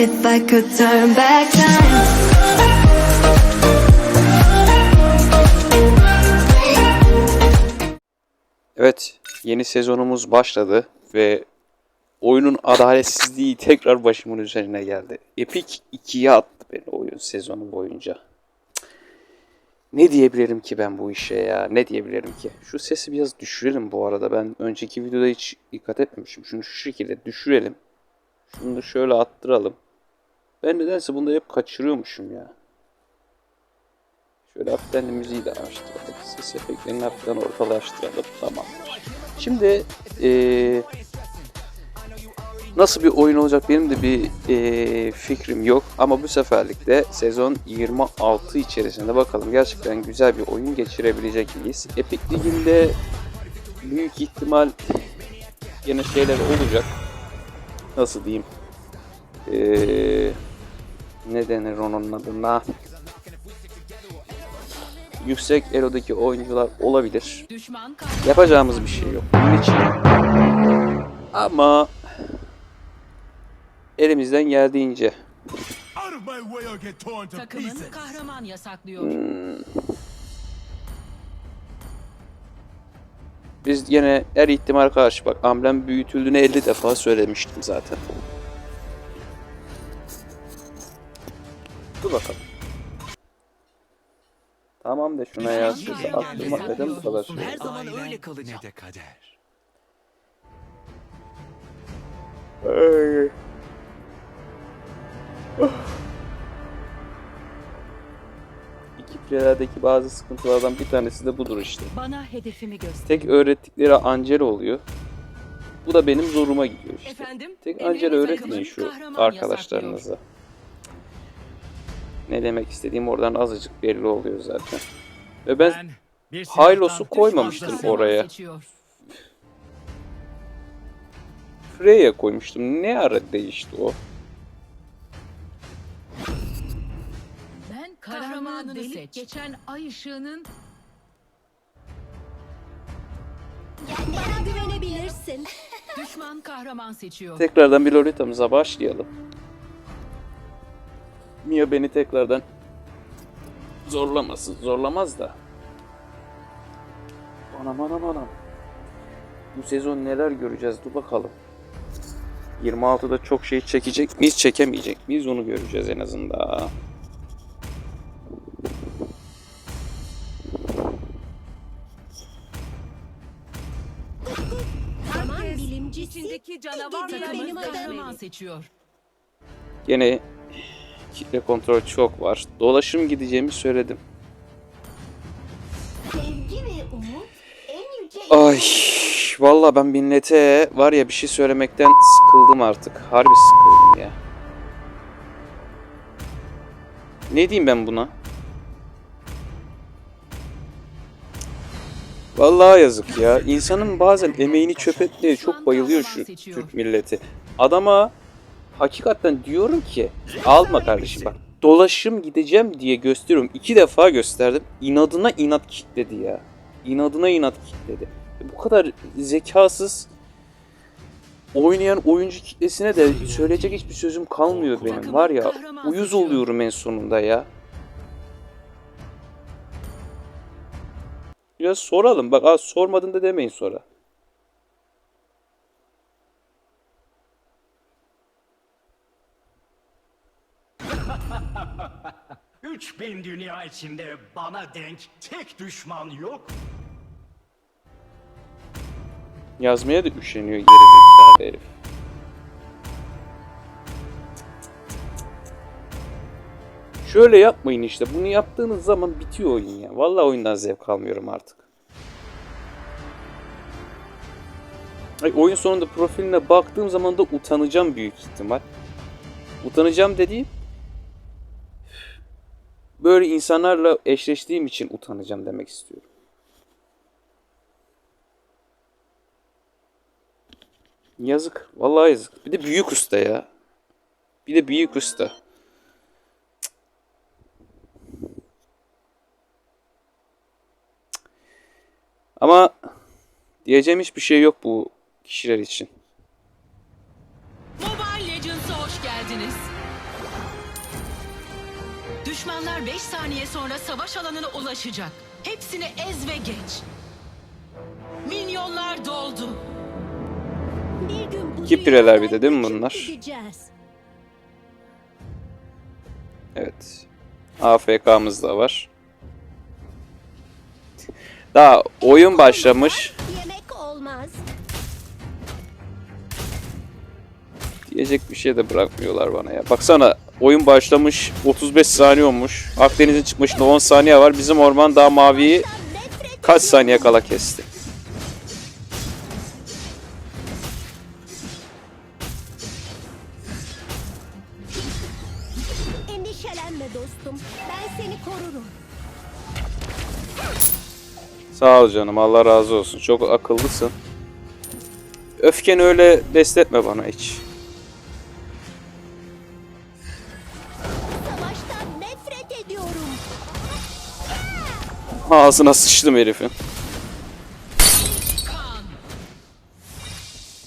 If I could turn back time. Evet, yeni sezonumuz başladı ve oyunun adaletsizliği tekrar başımın üzerine geldi. Epic 2'ye attı beni oyun sezonu boyunca. Ne diyebilirim ki ben bu işe ya? Ne diyebilirim ki? Şu sesi biraz düşürelim bu arada. Ben önceki videoda hiç dikkat etmemişim. Şunu şu şekilde düşürelim. Şunu da şöyle attıralım. Ben nedense bunları hep kaçırıyormuşum ya. Şöyle hafiften de müziği de araştıralım. Ses efektlerini hafiften ortalaştıralım. Tamam. Şimdi eee, nasıl bir oyun olacak benim de bir eee, fikrim yok. Ama bu seferlik de sezon 26 içerisinde bakalım gerçekten güzel bir oyun geçirebilecek miyiz? Epic Ligi'nde büyük ihtimal yine şeyler olacak. Nasıl diyeyim? Eee ne denir onun adına? yüksek erodaki oyuncular olabilir. Yapacağımız bir şey yok bunun için. Ama elimizden geldiğince takımın kahraman yasaklıyor. biz yine her ihtimal karşı bak amblem büyütüldüğünü 50 defa söylemiştim zaten. Dur bakalım. Tamam da şuna yazdı. Aklıma neden bu kadar şey? Her zaman öyle kalacak. Ne de kader. Ay. İki filelerdeki bazı sıkıntılardan bir tanesi de budur işte. Bana hedefimi göster. Tek öğrettikleri Angela oluyor. Bu da benim zoruma gidiyor işte. Efendim? Tek Angela öğretmeyin şu arkadaşlarınıza. Ne demek istediğim oradan azıcık belli oluyor zaten. Ve ben silahtan koymamıştım oraya. Freya koymuştum. Ne ara değişti o? Ben kahramanını seç. Geçen ay ışığının Bana güvenebilirsin. düşman kahraman seçiyor. Tekrardan bir Lolita'mıza başlayalım. Mia beni tekrardan zorlamasın. Zorlamaz da. Anam anam anam. Bu sezon neler göreceğiz dur bakalım. 26'da çok şey çekecek miyiz çekemeyecek miyiz onu göreceğiz en azından. Zaman bilimcisi. İçindeki canavar adamım. seçiyor. Gene kitle kontrol çok var. Dolaşım gideceğimi söyledim. Ay valla ben millete var ya bir şey söylemekten sıkıldım artık. Harbi sıkıldım ya. Ne diyeyim ben buna? Vallahi yazık ya. İnsanın bazen emeğini çöp etmeye çok bayılıyor şu Türk milleti. Adama hakikaten diyorum ki alma kardeşim bak. Dolaşım gideceğim diye gösteriyorum. İki defa gösterdim. İnadına inat kitledi ya. İnadına inat kitledi. Bu kadar zekasız oynayan oyuncu kitlesine de söyleyecek hiçbir sözüm kalmıyor benim. Var ya uyuz oluyorum en sonunda ya. Biraz soralım. Bak aa, sormadın da demeyin sonra. Üç bin dünya içinde bana denk tek düşman yok. Yazmaya da üşeniyor gerizekalı herif. Şöyle yapmayın işte. Bunu yaptığınız zaman bitiyor oyun ya. Vallahi oyundan zevk almıyorum artık. Ay, oyun sonunda profiline baktığım zaman da utanacağım büyük ihtimal. Utanacağım dediğim böyle insanlarla eşleştiğim için utanacağım demek istiyorum. Yazık. Vallahi yazık. Bir de büyük usta ya. Bir de büyük usta. Ama diyeceğim hiçbir şey yok bu kişiler için. 5 saniye sonra savaş alanına ulaşacak. Hepsini ez ve geç. Minyonlar doldu. Bir gün bu Kipireler dünyadan bir de değil mi bunlar? gideceğiz. Evet. AFK'mız da var. Daha oyun başlamış. Yemek olmaz. Diyecek bir şey de bırakmıyorlar bana ya. Baksana oyun başlamış 35 saniye olmuş. Akdeniz'in çıkmışında 10 saniye var. Bizim orman daha maviyi kaç saniye kala kesti. Endişelenme dostum. Ben seni korurum. Sağ ol canım Allah razı olsun. Çok akıllısın. Öfkeni öyle besletme bana hiç. Ağzına sıçtım herifin.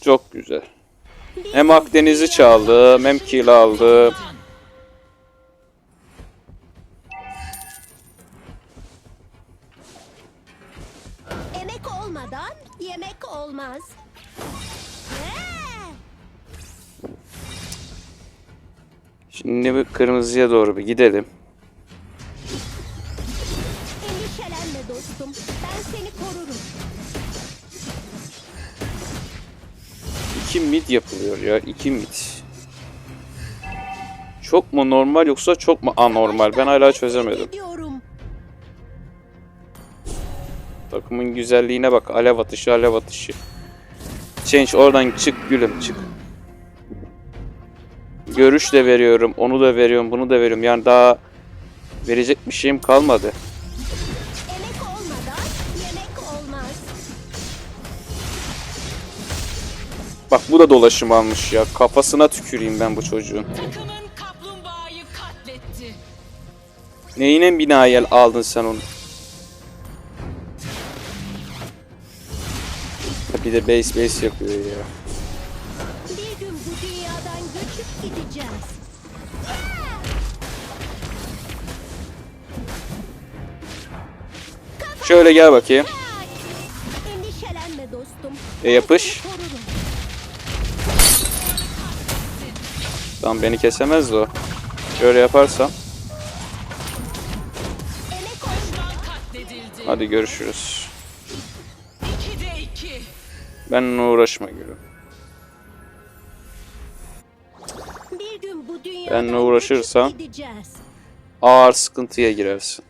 Çok güzel. Hem Akdeniz'i çaldım hem kill aldım. Emek olmadan yemek olmaz. Şimdi bir kırmızıya doğru bir gidelim. Dostum. Ben seni korurum. İki mid yapılıyor ya. iki mid. Çok mu normal yoksa çok mu anormal? Ben hala çözemedim. Takımın güzelliğine bak. Alev atışı, alev atışı. Change oradan çık gülüm çık. Görüş de veriyorum, onu da veriyorum, bunu da veriyorum. Yani daha verecek bir şeyim kalmadı. Bak bu da dolaşım almış ya. Kafasına tüküreyim ben bu çocuğun. Neyine binayel aldın sen onu? Bir de base base yapıyor ya. Bir gün bu dünyadan göçüp gideceğiz. Şöyle gel bakayım. E, yapış. Tamam beni kesemez o. Şöyle yaparsam. Hadi görüşürüz. 2'de 2. Benimle uğraşma gülüm. Benle uğraşırsan-. Ağır sıkıntıya girersin.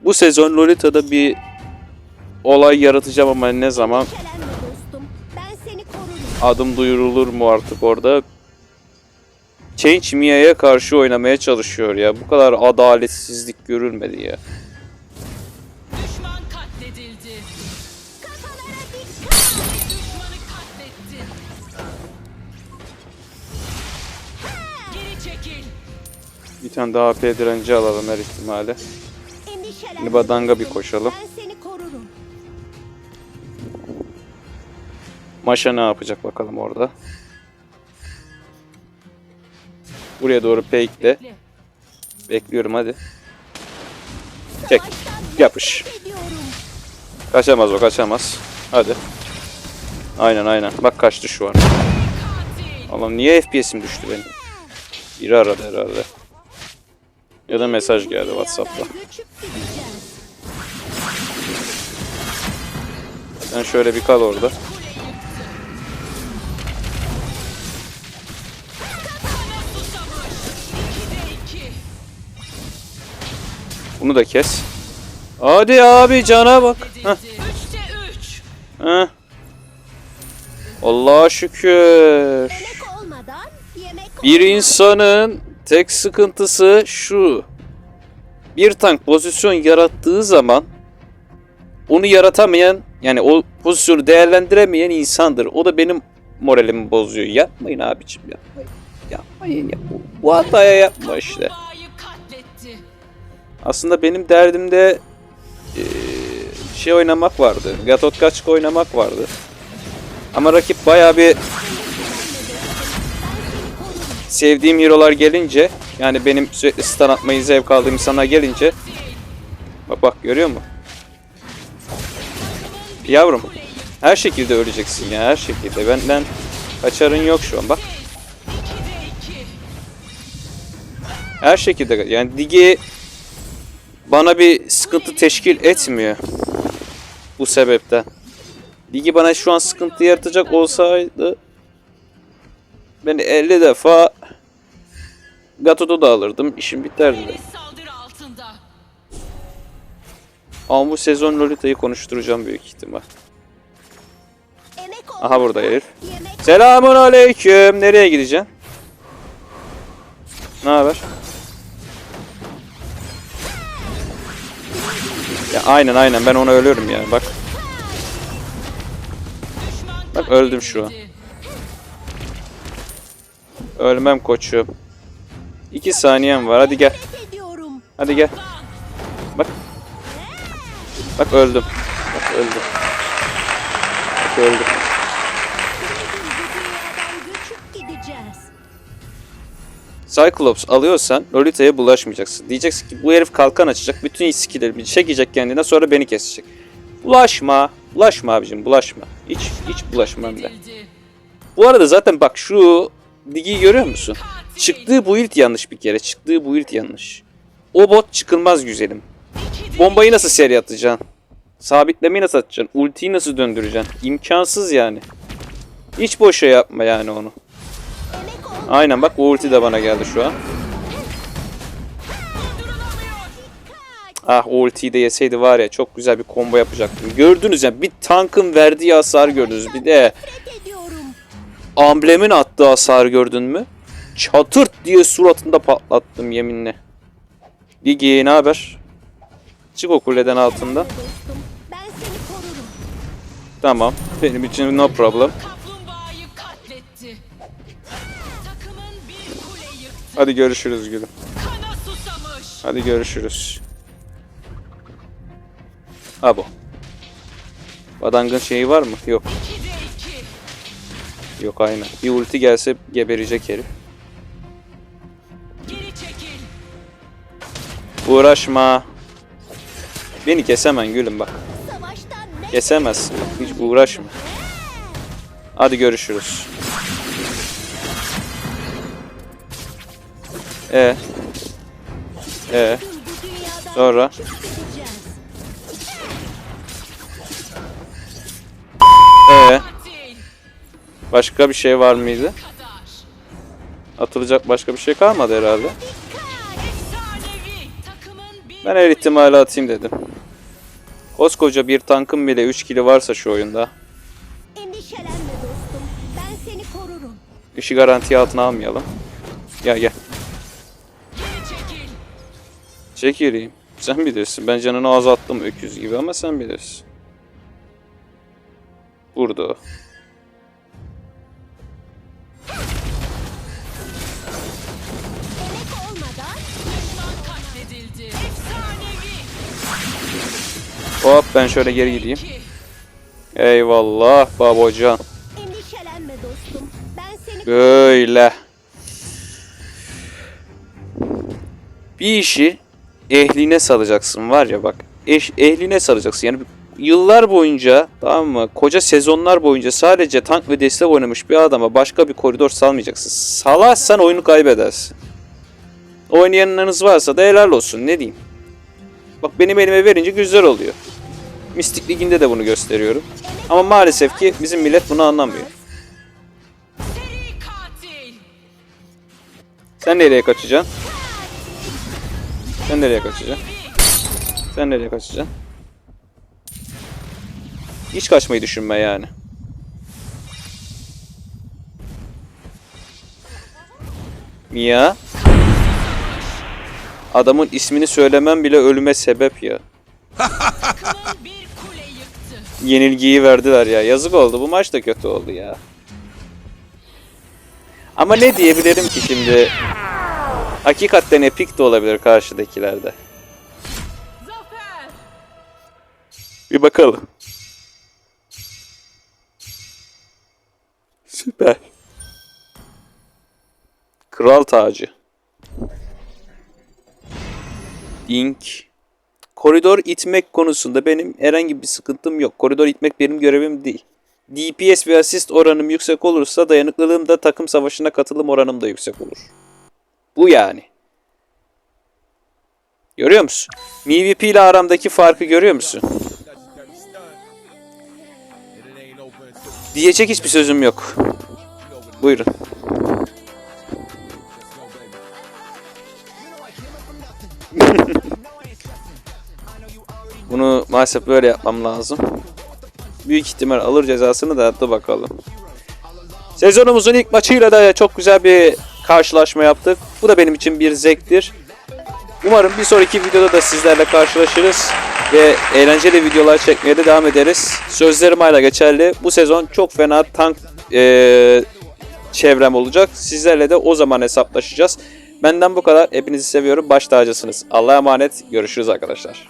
Bu sezon Lolita'da bir olay yaratacağım ama ne zaman adım duyurulur mu artık orada? Change Mia'ya karşı oynamaya çalışıyor ya. Bu kadar adaletsizlik görülmedi ya. Düşman katledildi. Kafalara dikkat. Düşmanı katletti. Geri çekil. Bir tane daha AP direnci alalım her ihtimale. Endişelenme Şimdi badanga bir koşalım. Ben Maşa ne yapacak bakalım orada. Buraya doğru peykle. Bekliyorum hadi. Çek. Yapış. Kaçamaz o kaçamaz. Hadi. Aynen aynen. Bak kaçtı şu an. Allah'ım niye FPS'im düştü benim? Biri aradı herhalde. Ya da mesaj geldi Whatsapp'ta. Sen şöyle bir kal orada. Bunu da kes. Hadi abi cana bak. Heh, 3'te 3. heh. Allah'a şükür. Bir insanın tek sıkıntısı şu. Bir tank pozisyon yarattığı zaman onu yaratamayan yani o pozisyonu değerlendiremeyen insandır. O da benim moralimi bozuyor. Yapmayın abicim yapmayın. Yapmayın ya. Bu, bu hataya yapma işte. Aslında benim derdimde eee, şey oynamak vardı. Gatotkaçka oynamak vardı. Ama rakip bayağı bir sevdiğim hero'lar gelince yani benim sürekli stun atmayı zevk aldığım insanlar gelince bak bak görüyor musun? Yavrum her şekilde öleceksin ya her şekilde. Benden kaçarın yok şu an bak. Her şekilde yani Digi bana bir sıkıntı teşkil etmiyor. Bu sebepten. Digi bana şu an sıkıntı yaratacak olsaydı ben 50 defa Gato'da da alırdım. işim biterdi. Ama bu sezon Lolita'yı konuşturacağım büyük ihtimal. Emek Aha burada herif. Selamun aleyküm. Nereye gideceksin? Ne haber? Ya aynen aynen ben ona ölüyorum ya bak. Bak öldüm şu an. Ölmem koçum. 2 saniyem var hadi gel. Hadi gel. Bak. Bak öldüm. Bak öldüm. Bak öldüm. Cyclops alıyorsan Lolita'ya bulaşmayacaksın. Diyeceksin ki bu herif kalkan açacak. Bütün skill'lerimi çekecek kendine sonra beni kesecek. Bulaşma. Bulaşma abicim bulaşma. Hiç hiç ben. Katledildi. Bu arada zaten bak şu Digi'yi görüyor musun? Çıktığı build yanlış bir kere. Çıktığı build yanlış. O bot çıkılmaz güzelim. Bombayı nasıl seri atacaksın? Sabitlemeyi nasıl atacaksın? Ultiyi nasıl döndüreceksin? İmkansız yani. Hiç boşa yapma yani onu. Aynen bak o ulti de bana geldi şu an. Ah o ultiyi de yeseydi var ya çok güzel bir combo yapacaktım. Gördünüz ya bir tankın verdiği hasar gördünüz. Bir de amblemin attığı hasar gördün mü? Çatırt diye suratında patlattım yeminle. Gigi ne haber? Çık o kuleden altında. Tamam. Benim için no problem. Hadi görüşürüz gülüm. Hadi görüşürüz. Ha bu. Badangın şeyi var mı? Yok. 2'de 2. Yok aynen. Bir ulti gelse geberecek herif. Uğraşma. Beni kesemen gülüm bak. Kesemezsin. Hiç uğraşma. Hadi görüşürüz. E. E. Sonra? E. Başka bir şey var mıydı? Atılacak başka bir şey kalmadı herhalde. Ben her ihtimali atayım dedim. Koskoca bir tankın bile 3 kili varsa şu oyunda. Endişelenme dostum. Ben seni korurum. İşi garantiye altına almayalım. Gel gel. Çekil. Çekileyim. Sen bilirsin. Ben canını azalttım öküz gibi ama sen bilirsin. Burada. Hop ben şöyle geri gideyim. 2. Eyvallah seni Böyle. Bir işi ehline salacaksın var ya bak. Eş, ehline salacaksın. Yani yıllar boyunca tamam mı? Koca sezonlar boyunca sadece tank ve destek oynamış bir adama başka bir koridor salmayacaksın. Salarsan oyunu kaybedersin. Oynayanlarınız varsa da helal olsun ne diyeyim. Bak benim elime verince güzel oluyor. Mistik Ligi'nde de bunu gösteriyorum. Ama maalesef ki bizim millet bunu anlamıyor. Sen nereye kaçacaksın? Sen nereye kaçacaksın? Sen nereye kaçacaksın? Hiç kaçmayı düşünme yani. Mia. Adamın ismini söylemem bile ölüme sebep ya. Yenilgiyi verdiler ya. Yazık oldu. Bu maç da kötü oldu ya. Ama ne diyebilirim ki şimdi? Hakikaten epik de olabilir karşıdakilerde. Bir bakalım. Süper. Kral tacı. Dink. Koridor itmek konusunda benim herhangi bir sıkıntım yok. Koridor itmek benim görevim değil. DPS ve asist oranım yüksek olursa dayanıklılığım da takım savaşına katılım oranım da yüksek olur. Bu yani. Görüyor musun? MVP ile aramdaki farkı görüyor musun? Diyecek hiçbir sözüm yok. Buyurun. Bunu maalesef böyle yapmam lazım. Büyük ihtimal alır cezasını da hadi bakalım. Sezonumuzun ilk maçıyla da çok güzel bir karşılaşma yaptık. Bu da benim için bir zevktir. Umarım bir sonraki videoda da sizlerle karşılaşırız ve eğlenceli videolar çekmeye de devam ederiz. Sözlerim hala geçerli. Bu sezon çok fena tank eee, çevrem olacak. Sizlerle de o zaman hesaplaşacağız. Benden bu kadar. Hepinizi seviyorum. Baş tacısınız. Allah'a emanet. Görüşürüz arkadaşlar.